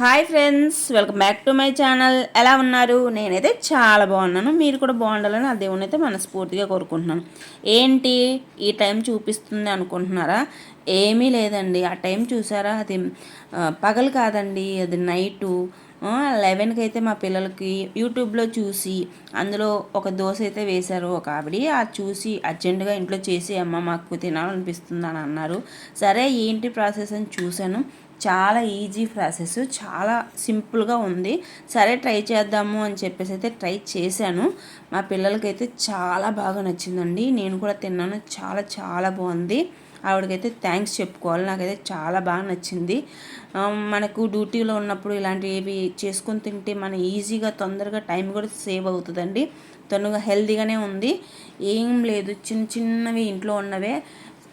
Hi friends welcome back to my channel. ఎలా ఉన్నారు? నేనైతే చాలా బాగున్నాను. మీరు కూడా బాగుండాలని ఆ దేవుని అయితే మనస్ఫూర్తిగా కోరుకుంటున్నాను. ఏంటి? ఈ టైం చూపిస్తుంది అనుకుంటున్నారా? ఏమీ లేదండి. ఆ టైం చూసారా? అది పగలు కాదండి. అది నైటు. లెవెన్కి అయితే మా పిల్లలకి యూట్యూబ్లో చూసి అందులో ఒక దోశ అయితే వేశారు. ఒక ఆవిడ అది చూసి అర్జెంటుగా ఇంట్లో చేసి అమ్మ మాకు తినాలనిపిస్తుంది అని అన్నారు. సరే ఏంటి ప్రాసెస్ అని చూశాను. చాలా ఈజీ ప్రాసెస్ చాలా సింపుల్గా ఉంది. సరే ట్రై చేద్దాము అని చెప్పేసి అయితే ట్రై చేశాను. మా పిల్లలకైతే చాలా బాగా నచ్చిందండి. నేను కూడా తిన్నాను. చాలా చాలా బాగుంది. ఆవిడకైతే థ్యాంక్స్ చెప్పుకోవాలి. నాకైతే చాలా బాగా నచ్చింది. మనకు డ్యూటీలో ఉన్నప్పుడు ఇలాంటివి చేసుకొని తింటే మన ఈజీగా తొందరగా టైం కూడా సేవ్ అవుతుందండి. తొందరగా హెల్తీగానే ఉంది. ఏం లేదు. చిన్న చిన్నవి ఇంట్లో ఉన్నవే.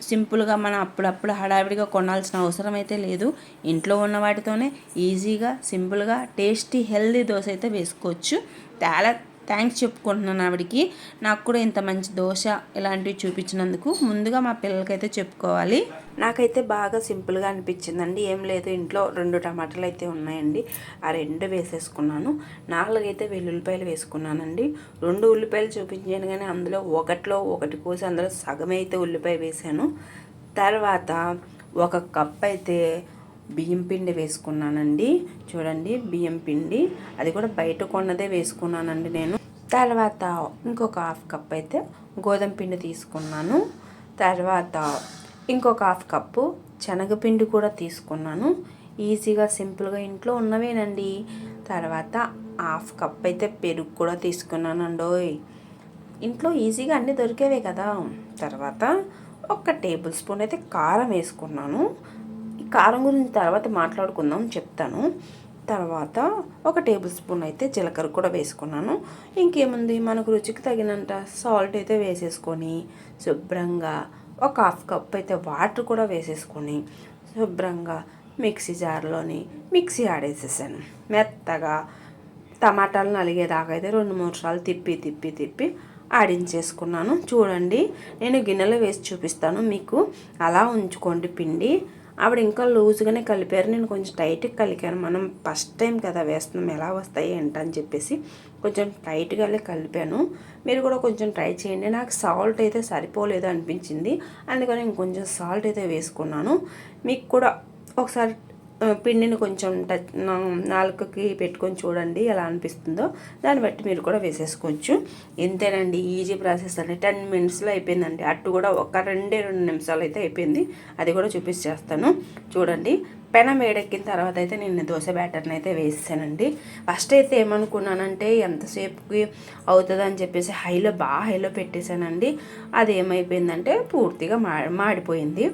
సింపుల్గా మనం అప్పుడప్పుడు హడావిడిగా కొనాల్సిన అవసరం అయితే లేదు. ఇంట్లో ఉన్న వాటితోనే ఈజీగా సింపుల్గా టేస్టీ హెల్దీ దోశ అయితే వేసుకోవచ్చు. చాలా థ్యాంక్స్ చెప్పుకుంటున్నాను ఆవిడకి. నాకు కూడా ఇంత మంచి దోశ ఇలాంటివి చూపించినందుకు ముందుగా మా పిల్లలకైతే చెప్పుకోవాలి. నాకైతే బాగా సింపుల్గా అనిపించిందండి. ఏం లేదు ఇంట్లో రెండు టమాటాలు అయితే ఉన్నాయండి. ఆ రెండు వేసేసుకున్నాను. నాలుగైతే వెల్లుల్లిపాయలు వేసుకున్నానండి. రెండు ఉల్లిపాయలు చూపించాను కానీ అందులో ఒకటిలో ఒకటి కోసి అందులో సగం అయితే ఉల్లిపాయ వేసాను. తర్వాత ఒక కప్ అయితే బియ్యం పిండి వేసుకున్నానండి. చూడండి బియ్యం పిండి. అది కూడా బయట కొన్నదే వేసుకున్నానండి నేను. తర్వాత ఇంకొక హాఫ్ కప్ అయితే గోధుమ పిండి తీసుకున్నాను. తర్వాత ఇంకొక హాఫ్ కప్పు శనగపిండి కూడా తీసుకున్నాను. ఈజీగా సింపుల్గా ఇంట్లో ఉన్నవేనండి. తర్వాత హాఫ్ కప్ అయితే పెరుగు కూడా తీసుకున్నానండోయ్. ఇంట్లో ఈజీగా అన్నీ దొరికేవే కదా. తర్వాత ఒక టేబుల్ స్పూన్ అయితే కారం వేసుకున్నాను. కారం గురించి తర్వాత మాట్లాడుకుందాం చెప్తాను. తర్వాత ఒక టేబుల్ స్పూన్ అయితే జీలకర్ర కూడా వేసుకున్నాను. ఇంకేముంది? మనకు రుచికి తగినంత సాల్ట్ అయితే వేసేసుకొని శుభ్రంగా ఒక హాఫ్ కప్ అయితే వాటర్ కూడా వేసేసుకొని శుభ్రంగా మిక్సీ జార్లోని మిక్సీ ఆడేసేసాను మెత్తగా టమాటాలు నలిగేదాకా అయితే రెండు మూడు సార్లు తిప్పి తిప్పి తిప్పి ఆడించేసుకున్నాను. చూడండి నేను గిన్నెలో వేసి చూపిస్తాను మీకు. అలా ఉంచుకోండి పిండి. ఆవిడ ఇంకా లూజ్గానే కలిపారు. నేను కొంచెం టైట్గా కలిపాను మనం ఫస్ట్ టైం కదా వేస్తున్నాం ఎలా వస్తాయి ఏంటని చెప్పేసి కొంచెం టైట్గానే కలిపాను. మీరు కూడా కొంచెం ట్రై చేయండి. నాకు సాల్ట్ అయితే సరిపోలేదు అనిపించింది. అందుకని ఇంకొంచెం సాల్ట్ అయితే వేసుకున్నాను. మీకు కూడా ఒకసారి పిండిని కొంచెం టచ్ నాలుకకి పెట్టుకొని చూడండి ఎలా అనిపిస్తుందో. దాన్ని బట్టి మీరు కూడా వేసేసుకోవచ్చు. ఇంతేనండి ఈజీ ప్రాసెస్ అండి. టెన్ మినిట్స్లో అయిపోయిందండి. అట్టు కూడా ఒక రెండే రెండు నిమిషాలు అయితే అయిపోయింది. అది కూడా చూపించేస్తాను చూడండి పెనం వేడెక్కిన తర్వాత అయితే నేను దోశ బ్యాటర్ని అయితే వేసానండి ఫస్ట్ అయితే ఏమనుకున్నానంటే ఎంతసేపుకి అవుతుంది అని చెప్పేసి హైలో బాగా హైలో పెట్టేశానండి అది ఏమైపోయిందంటే పూర్తిగా మా మాడిపోయింది.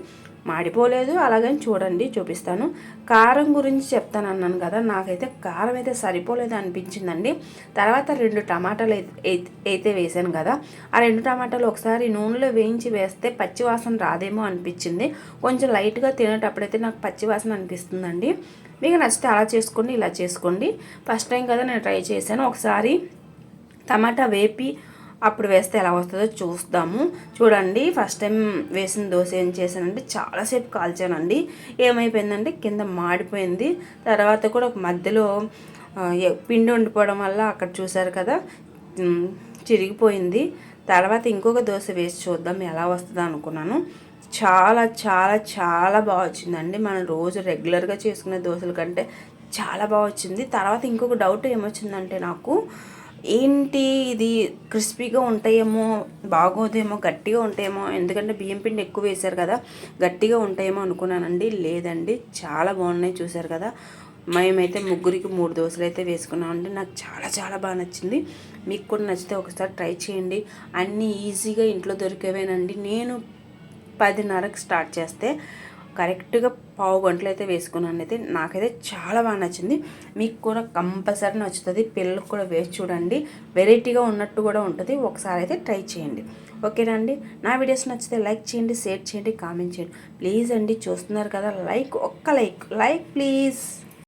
మాడిపోలేదు. అలాగని చూడండి చూపిస్తాను. కారం గురించి చెప్తాను అన్నాను కదా నాకైతే కారం అయితే సరిపోలేదు అనిపించిందండి. తర్వాత రెండు టమాటాలు అయితే- అయితే- వేసాను కదా ఆ రెండు టమాటాలు ఒకసారి నూనెలో వేయించి వేస్తే పచ్చివాసన రాదేమో అనిపించింది. కొంచెం లైట్గా తినేటప్పుడైతే నాకు పచ్చివాసన అనిపిస్తుందండి. మీకు నచ్చితే అలా చేసుకోండి ఇలా చేసుకోండి. ఫస్ట్ టైం కదా నేను ట్రై చేశాను. ఒకసారి టమాటా వేపి అప్పుడు వేస్తే ఎలా వస్తుందో చూస్తాము చూడండి ఫస్ట్ టైం వేసిన దోశ ఏం చేశానంటే చాలాసేపు కాల్చానండి. ఏమైపోయిందంటే కింద మాడిపోయింది. తర్వాత కూడా ఒక మధ్యలో పిండి ఉండిపోవడం వల్ల అక్కడ చూసారు కదా చిరిగిపోయింది. తర్వాత ఇంకొక దోశ వేసి చూద్దాం ఎలా వస్తుందో అనుకున్నాను. చాలా చాలా చాలా బాగా వచ్చిందండి. మనం రోజు రెగ్యులర్గా చేసుకునే దోశల కంటే చాలా బాగా వచ్చింది. తర్వాత ఇంకొక డౌట్ ఏమొచ్చిందంటే నాకు ఏంటి ఇది క్రిస్పీగా ఉంటాయేమో బాగోదేమో గట్టిగా ఉంటాయేమో ఎందుకంటే బియ్యం పిండి ఎక్కువ వేశారు కదా గట్టిగా ఉంటాయేమో అనుకున్నానండి లేదండి చాలా బాగున్నాయి చూశారు కదా. మేమైతే ముగ్గురికి మూడు దోశలు అయితే వేసుకున్నామండి నాకు చాలా చాలా బాగా నచ్చింది. మీకు కూడా నచ్చితే ఒకసారి ట్రై చేయండి. అన్నీ ఈజీగా ఇంట్లో దొరికేవేనండి. నేను పదిన్నరకు స్టార్ట్ చేస్తే కరెక్ట్గా పావు గంటలు అయితే వేసుకున్నాను అయితే నాకైతే చాలా బాగా నచ్చింది. మీకు కూడా కంపల్సరీ నచ్చుతుంది. పిల్లలకు కూడా వేసి చూడండి. వెరైటీగా ఉన్నట్టు కూడా ఉంటుంది. ఒకసారి అయితే ట్రై చేయండి. ఓకేనా అండి? నా వీడియోస్ నచ్చితే లైక్ చేయండి షేర్ చేయండి కామెంట్ చేయండి. ప్లీజ్ అండి చూస్తున్నారు కదా లైక్ ఒక్క లైక్. Like please.